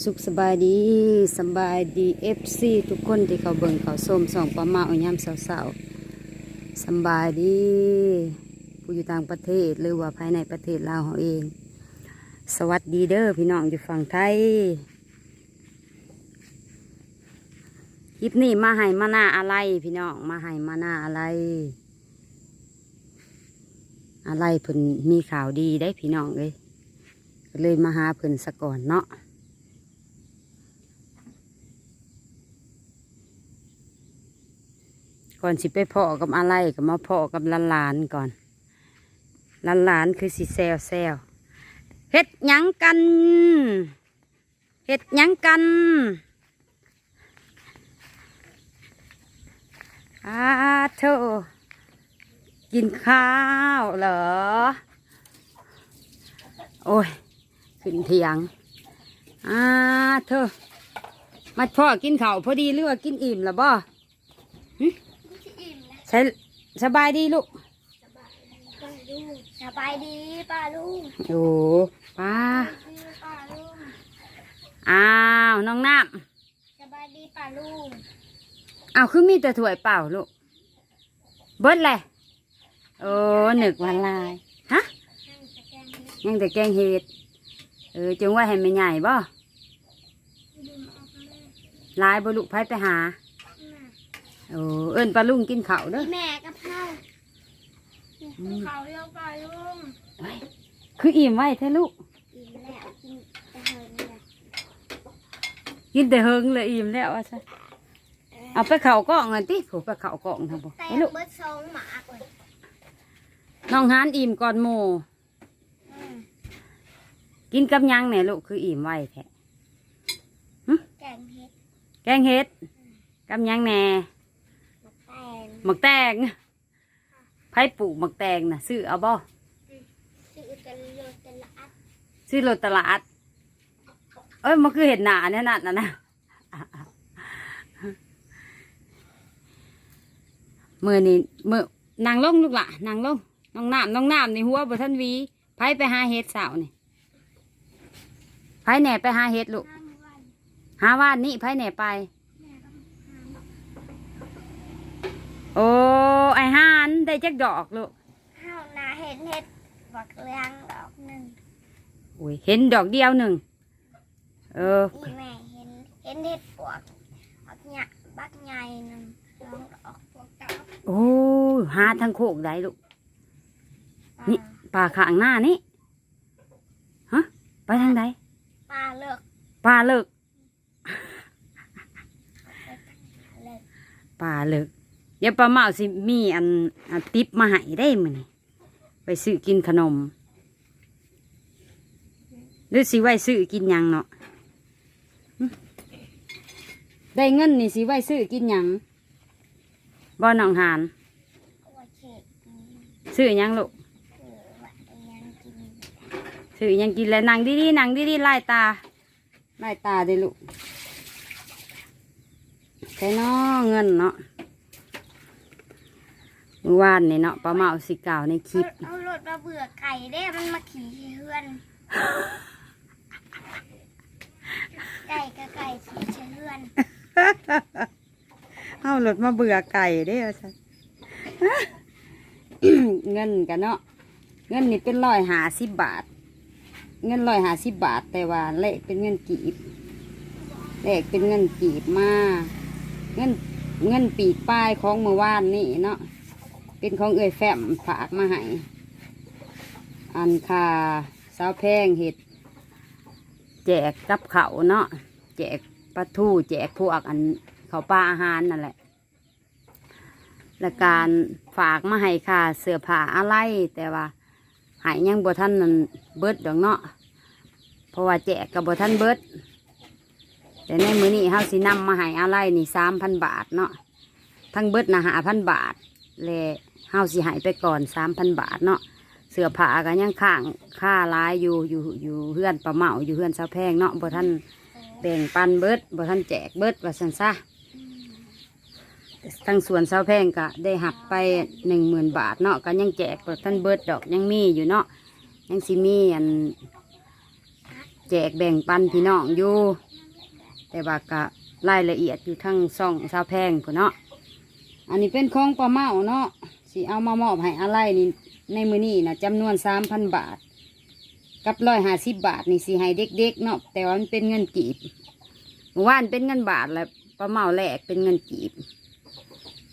สุขสบายดีสบายดีเอฟซีทุกคนที่เขาเบิ่งเขาส้มสองประมาเอายามเสาๆสบายดีผู้อยู่ต่างประเทศหรือว่าภายในประเทศลาวเขาเอง สวัสดีเด้อพี่น้องอยู่ฝั่งไทยคลิปนี้มาให้มาหน้าอะไร พี่น้องมาให้มาหน้าอะไร อะไรเพิ่นมีข่าวดีได้พี่น้องเลยเลยมาหาเพิ่นสะก่อนเนาะ ก่อนสิไปพ่อกับอะไรก็มาพ่อกับหลานก่อนหลานคือสิแซวแซวเฮ็ดยังกันเฮ็ดยังกันอาเธอกินข้าวเหรอ โอ้ยขึ้นเถียงอาเธอมาพ่อกินข้าวพอดีหรือว่ากินอิ่มแล้วบ่ ใช่สบายดีลูก สบายดีป้าลุงโอ้ป้าสบายดีป้าลุงอ้าว น้องน้สบายดีป้าลุงำอ้าวคือมีแต่ถ้วยเปล่าลูก เบิดเลยโอ้หนึกวันลาย ฮะ นั่งตะแกรงเฮ็ดยังแต่แกงเห็ด เออจงไว่าให้ไม่ใหญ่บ่ดื่มออกมาเลยลายบ่ลูกไผไปหาน่ะ โอ้เอิ้นปลาลุงกินข้าวเด้อพี่แม่กับข้าวเขาเรียกป้าลุงเฮ้ยคืออิ่มไว้แท้ลูกกินแล้วกินแต่เฮิงเลยกินแต่เฮิงเลยอิ่มแล้วว่าซะเอาไปเข่ากล่องเงินติผูไปเข่ากล่องทำบ่แต่ไอ้ลูกเบิดซองหมากเลยน้องหานอิ่มก่อนโมอืมกินกับหยังเนี่ยลูกคืออิ่มไว้แท้แกงเฮ็ดแกงเห็ดกับหยังแหน่มะแตง หมักแตงไผปลูกหมักแตงน่ะซื้อเอาบ่ซื้อกันโลตละอัดซื้อรถตลาดเอ้ยมันคือเห็ดหนาเนี่ยนั่นน่ะนะมือนี่มือนางลงลูกละนางลงน้องน้ำน้องน้ำในหัวบ่ทันหวีไผไปหาเห็ดสาวนี่ไผแหน่ไปหาเห็ดลูกห้าวันหาว่านนี่ไผแหน่ไป แม่ก็หา โอ้ไอหานได้จักดอกลูกข้าวนาเห็ดเห็ดบักเลี้ยงดอกหนึ่งโอ้ยเห็นดอกเดียวหนึ่งเอออีแม่เห็นเห็นเห็ดปวกบักใหญ่บักใหญ่หนึ่งสองดอกปวกเก้าโอ้หาทางโคกได้ลูกปลานี่ป่าข้างหน้านี่ฮะไปทางใดปลาเลือกป่าเลิกเลือกป่าเลิก เดี๋ยวป้าเมาสิมีอันอันติปมาให้ได้มื้อนี้ไปซื้อกินขนมหรือสิไว้ซื้อกินยังเนาะได้เงินนี่สิไว้ซื้อกินยังบ่น้องหานซื้อยังลูกซื้อยังกินแล้วนั่งดีๆนั่งดีๆไล่ตาไล่ตาได้ลูกใช่เนาะเงินเนาะ เมื่อวานนี่เนาะป้าเมาสิกล่าวในคลิป เอารถมาเบื่อไก่เด้ มันมาขี่เฮือน ไก่กับไก่ขี่เฮือน เอารถมาเบื่อไก่ได้อสันเงินกันเนาะ เงินนี่เป็นร้อยหาสิบบาท เงินร้อยหาสิบบาท แต่ว่าเลขเป็นเงินกีบเลขเป็นเงินกีบมา เงินเงินปีกป้ายของเมื่อวานนี่เนาะ เป็นของเอ่ยแฟมฝากมาให้อันคาสาวแพงเห็ด แจกกับเขาเนาะแจกปลาทูแจกพวกอันเขาปลาอาหารนั่นแหละและการฝากมาให้ค่าเสื้อผ้าอะไรแต่ว่าหายยังบ่ท่านนั่นเบิดดอกเนาะเพราะว่าแจกกับบ่ท่านเบิด แต่ในมือนี้เฮาสินำมาให้อะไรนี่สามพันบาทเนาะทั้งเบิดนะหาพันบาทและ เฮาสิหายไปก่อนสามพันบาทเนาะเสื้อผ้ากันยังข้างค่าร้ายอยู่อยู่อยู่เฮือนปลาเมาอยู่เฮือนสาแพงเนาะบ่ท่านแบ่งปันเบิดบ่ท่านแจกเบิดว่าซั่นซะทั้งส่วนสาแพงก็ได้หักไปหนึ่งหมื่นบาทเนาะก็ยังแจกบ่ท่านเบิดดอกยังมีอยู่เนาะยังสิมีอันแจกแบ่งปันพี่น้องอยู่ แต่ว่าก็รายละเอียดอยู่ทั้งซ่องซาวแพงพุ่นเนาะอันนี้เป็นของปลาเมาเนาะ สิเอามามอบให้อะไรนี่ในมือนี้นะจำนวนสามพันบาท กับร้อยห้าสิบบาทนี่สิให้เด็กๆเนาะแต่ว่ามันเป็นเงินกีบเมื่อวานเป็นเงินบาทแล้วปลาเมาแหลกเป็นเงินกีบ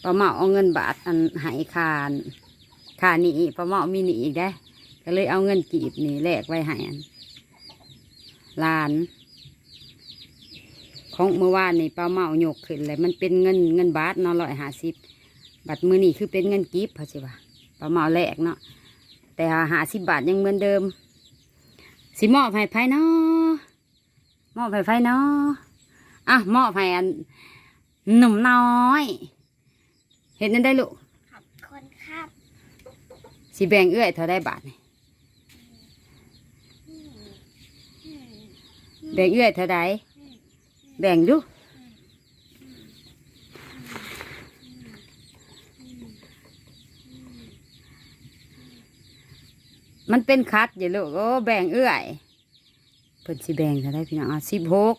ปลาเมาเอาเงินบาทอันให้คานคาหนี้ปลาเมามีนีอีกได้ ก็เลยเอาเงินกีบนี่แหลกไว้ให้อันหลาน ของเมื่อวานนี่ปลาเมาหยกขึ้นเลยมันเป็นเงินเงินบาทเนาะร้อยห้าสิบ บัตรมือนี่คือเป็นเงินกิฟต์เขาใช่ปะปลาเมาแรกเนาะแต่หาสิบบาทยังเหมือนเดิม สิมอบให้ไผเนาะมอบให้ไผเนาะอะมอบให้อันหนุ่มน้อย เห็นนั่นได้ลูกขอบคุณครับสิแบ่งเอื้อยเท่าได้บาทนี่อืมอืมแบ่งเอื้อยเท่าไดแบ่งดู มันเป็นคัดอย่าลูกโอ้แบ่งเอื้อยเพิ่นสิแบ่งเท่าได้พี่น้องอะสิบหก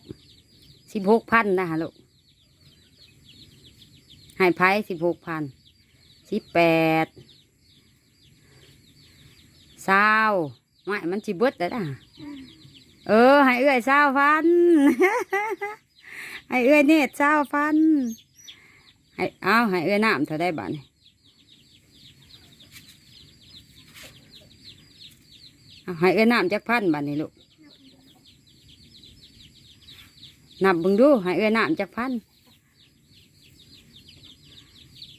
สิบหกพันนะฮะลูกให้ไพ่สิบหกพันสิบแปดเศร้าไม่มันสิเบิดแล้วนะเออให้เอื้อยเศร้าพันให้เอื้อยเนตรเศร้าพันให้เอาให้เอื้อยน้ำเท่าได้บ้านี่เอา ให้เอื้อยน้ำจักพันบ้านี่ลูกนับบึงดูให้เอื้อยน้ำจักพัน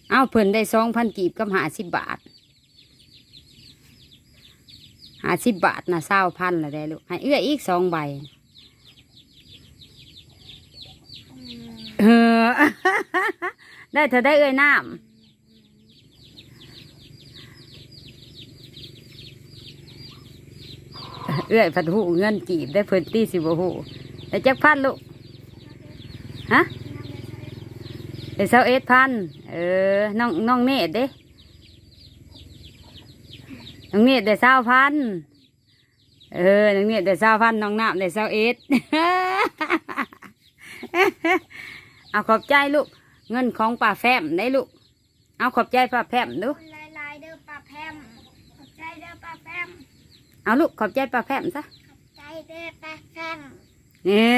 เอาเพิ่นได้สองพันกีบกับหาสิบบาทหาสิบบาทนะเศร้าพันละได้ลูกให้เอื้ออีกสองใบเออได้เธอได้เอ่ยน้ำ เอื้อยพันหูเงินกีบได้เพิ่นตีสิบหูแต่จักพันลูกฮะได้เซาเอ็ดพันเออน้องน้องเนตเด้น้องเนตได้เศร้าพันเออน้องเนตได้เศร้าพันน้องน้ำได้เศร้าเอ็ดเอาขอบใจลูกเงินของป้าแฟมได้ลูกเอาขอบใจป้าแฟมดูคุณลายอปลาแพมขอบใจเด้อปลาแพม เอาลูกขอบใจป้าแฟมซะขอบใจเด้อปลาแพมเนี่ย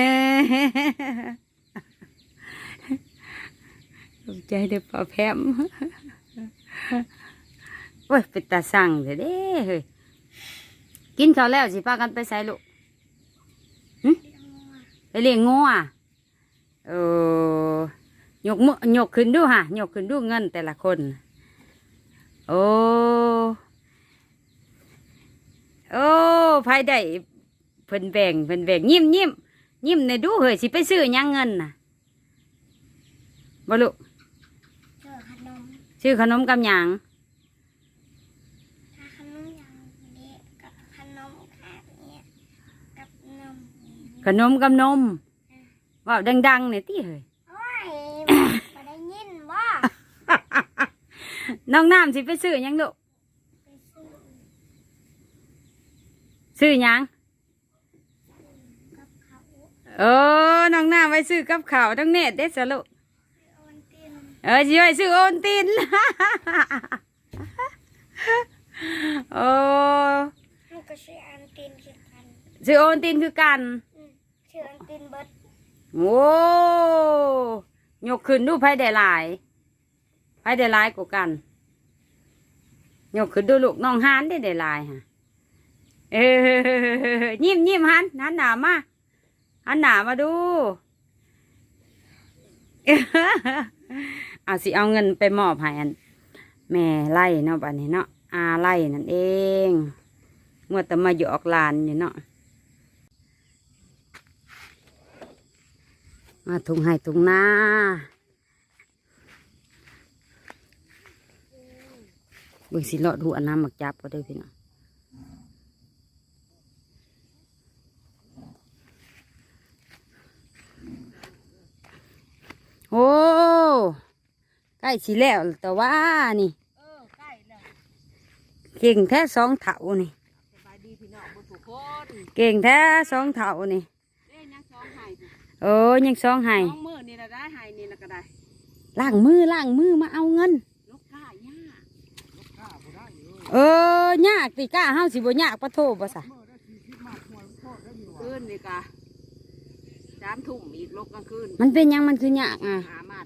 ขอบใจเด้อป้าแฟมโอ้ยเป็นตาสั่งเถอะเด้เฮ้ยกินข้าวแล้วสิพากันไปใส่ลูกไปเลี้ยงงัวเออยกมือยกขึ้นดูฮะยกขึ้นดูเงินแต่ละคน โอ้ โอ้ภายได้เพิ่นแบ่งเพิ่นแบ่งยิ้มยิ้มยิ้มในดูเฮ้ยสิไปซื้อหยังเงินน่ะบ่ลูกเจอขนมซื้อขนมกับหยังถ้าขนมอย่างนี้กับขนมแบบนี้กับนมขนมกับนมเว่าดังๆเนี่ยติเฮ้ย โอ้ยมาได้ยินว่าน้องน้ำสิไปซื้อหยังลูก ไปซื้อ ซื้อหยังกับเขาเออน้องน้ำไปซื้อกับข้าวทั้งเน็ตได้อสะลูกซื้อโอนตินเออช่วยซื้อโอนตินโอ้ลูกก็ซื้ออันตินคือกันซื้อโอนตินคือกันอืมซื้ออันตินเบิดโอ้ยกขึ้นดูไพ่ได้หลายไพ่ได้หลายกว่ากันยกขึ้นดูลูกน้องฮานได้ได้หลายฮะ เออยิ้มยิ้มหันหันหนามาหันหนามาดูเอาสิเอาเงินไปมอบให้อันแม่ไล่เนาะบัดนี้เนาะอาไล่นั่นเองเมื่อแต่มาหยอกหลานอยู่เนาะมาทุงให้ทุงหน้าเบิ่งสิเลาะดูอันน้ำหมักจับก็ได้พี่น้อง โอ้ใกล้สิแล้วแต่ว่านี่เออใกล้แล้วเก่งแค่สองเถานี่สบายดีพี่น้องบุทุกคนเก่งแท้สองเท่านี่เอ้ยยังสองไห้โอ้ยังสองให้สองมือนี่ละได้ไห้นี่ละก็ได้ล้างมือล้างมือมาเอาเงินลูกก้าย่าเออยากติกล้าเฮาสิบ่ยากปะโทบ่ซะคืนนี่กะ สามทุ่มอีกลกกลางคืนมันเป็นหยังมันคือยากอะ หามัด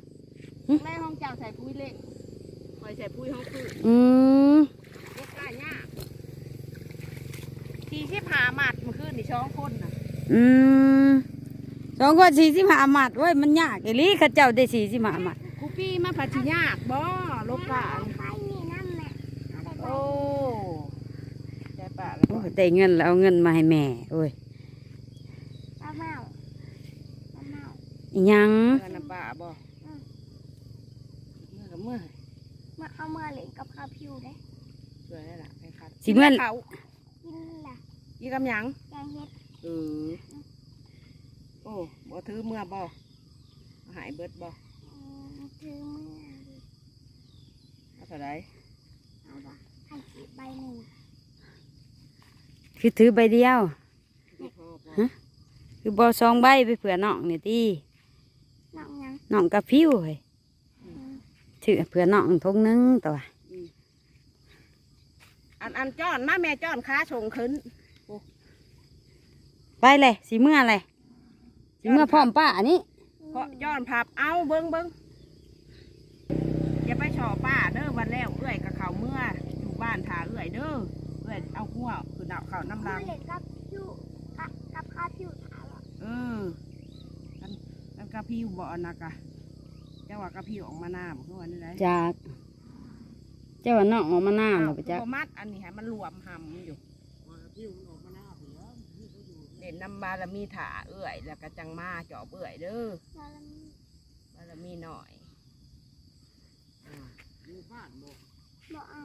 หึ แม่ห้องเจ้าใส่ปุ๋ยเล็กคอยใส่ปุ๋ยห้องคืนอืมลูกก้าย่าทีที่ผามัดเมื่อคืนนี่ช่องคนน่ะอืมสองคนสี่สิบห้าหมัดเว้ยมันยากอีหลีเข้าเจ้าได้สี่สิบห้าหมัดครูปี้มาผัดชิยากบ่ลูกก้าไปนี่นั่นแหละโอ้ใจปะโอ้ยได้เงินแล้วเอาเงินมาให้แม่โอ้ย ป้าเมาป้าเมา อิหยังเงินน้ำปลาบ่เมื่อกับเมื่อเมื่อเอาเมื่อเล่นกับข้าวผิวได้สวยแล้วล่ะไปคัดสิเมื่อเขากินล่ะยี่กำหยังแกงเห็ดเออโอ้บ่ถือเมื่อบ่หายเบิดบ่อืมถือเมื่อเอาเท่าไรเอาละให้สิใบหนึ่งคือถือใบเดียวบ่พอบ่ฮะคือบอสองใบไปเผื่อน้องนี่ตีน้องยัง น้องกระพิ้วเฮ้ยอืมถือเผื่อน้องทงหนึงตัวอันอันจ้อนมาแม่จ้อนค้าชงขึ้น ไปเลยสีเมื่ออะไรสีเมื่อพร้อมป้าอันนี้เพราะจ้อนผับเอาเบิ้งเบิ้งอย่าไปฉอป้าเด้อวันแล้วเอื้อยกับเขาเมื่ออยู่บ้านถาเอื้อยเด้อเอื้อยเอาหัวคือดาวเขาน้ำเมื่รัองเล่นกับผิวกับกับข้าวผิวถามว่าเออกัน กันกระพิวบ่อนนะกะเจ้าว่ากระพิวออกมาหน้าบ่คือวันนี้ได้จากเจ้าว่าน้องออกมาหน้าหรอปะจ๊ะบ่มัดอันนี้ให้มันรวมหำอยู่เด่นนำบารมีถาเอื้อย แล้วก็จังมาจอบเอื้อยเด้อแล้วมันบารมีหน่อยอ่าบอกเอา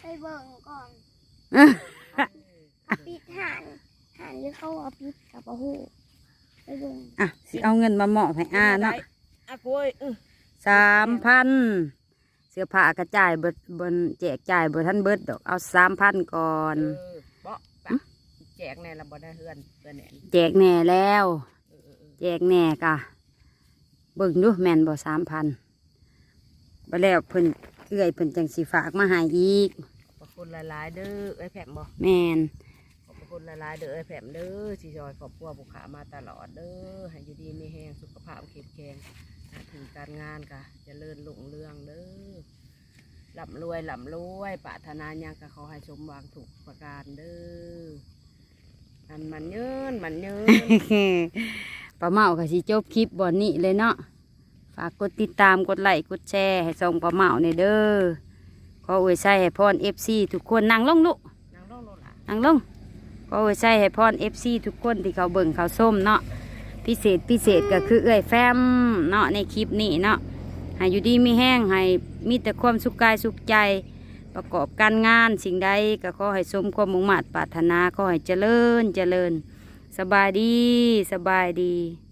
ไปเบิ่งก่อนปิดห่านห่านหรือเขาเอาปิดกับอะหูไปเบิ่ง อะสิเอาเงินมามอบให้อาเนาะอากุยอื้อสามพันเสื้อผ้ากระจายเบิดบนแจกจ่ายเบิดท่านเบิดดอกเอาสามพันก่อนเออเบาะปะแจกแน่ละบ่ได้เฮือนเพื่อนแน่นแจกแน่แล้วเออเออเออแจกแน่กะเบิ่งดูแม่นบ่สามพันบ่แล้วเพิ่นเอื้อยเพิ่นจังสิฝากมาให้อีกขอบคุณหลายๆเด้อเอ้ยแผมบ่แม่น ขอบคุณหลายๆเด้อเอ้ยแผมเด้อที่จอยขอบครัวบุคคามาตลอดเด้อให้อยู่ดีมีแห้งสุขภาพเข้มแข็งหน้าถึงการงานกะเจะเลื่อนลุ่งเรืองเด้อหล่ำรวยหล่ำรวยปรารถนาหยังก็ขอให้สมหวังถูกประการเด้อมันมันเยินมันเยินป้าเมาก็สิจบคลิปบ่อนนี้เลยเนาะฝากกดติดตามกดไลค์กดแชร์ให้ส่งป้าเมาในเด้อขออวยใส่ให้พร FC ทุกคนนั่งลงลูกนางร้องโลดล่ะนั่งลง ก็ไว้ใส่ให้พรเอฟซีทุกคนที่เขาเบิ่งเขาส้มเนาะพิเศษพิเศษก็คือเอ้อยแฟมเนาะในคลิปนี้เนาะให้อยู่ดีมีแห้งให้มีแต่ความสุขกายสุขใจ ประกอบการงานสิ่งใดก็ขอให้สมความมุ่งมั่นปรารถนาขอให้เจริญเจริญ สบายดีสบายดี